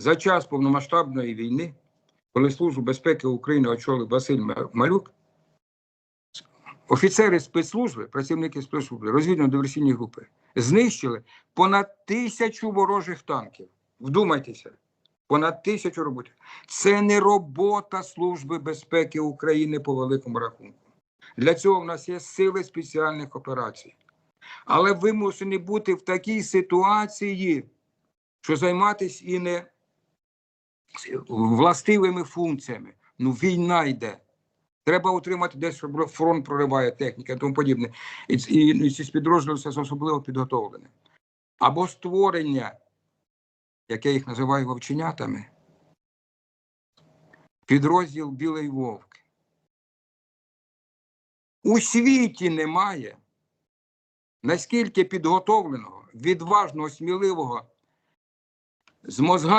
за час повномасштабної війни, коли Службу безпеки України очолив Василь Малюк, офіцери спецслужби, працівники спецслужби, розвідно-диверсійні групи знищили понад тисячу ворожих танків. Вдумайтеся, понад тисячу роботів. Це не робота Служби безпеки України по великому рахунку. Для цього в нас є сили спеціальних операцій. Але вимушені бути в такій ситуації, що займатися і не властивими функціями. Ну, війна йде. Треба утримати десь, щоб фронт прориває техніка і тому подібне. І, і, і ці підрозділи все особливо підготовлені. Або створення, як я їх називаю вовченятами, підрозділ Білий Вовк. У світі немає наскільки підготовленого, відважного, сміливого, з мозгами.